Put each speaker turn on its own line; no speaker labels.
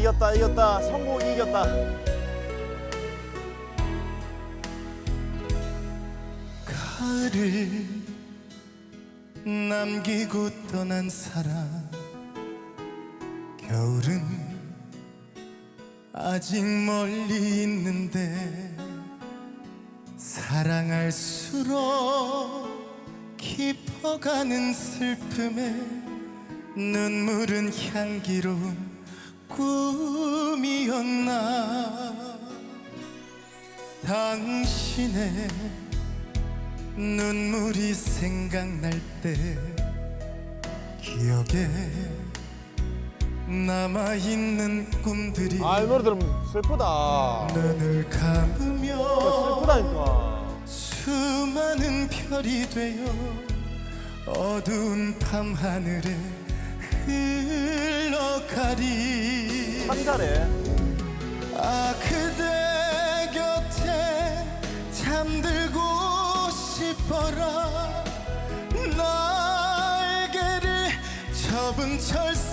이겼다 이겼다. 성공이 이겼다.
가을을 남기고 떠난 사람. 겨울은 아직 멀리 있는데 사랑할수록 깊어가는 슬픔에 눈물은 향기로운 당신의 눈물이 생각날 때 기억에 남아 있는 꿈들이
아 이 노래 들으면 슬프다.
눈을 감으며
슬프다니까.
수많은 별이 되어 어두운 밤 하늘에 흘러가리.
참 잘해
아 그대 싶어라. 날개를 접은 철새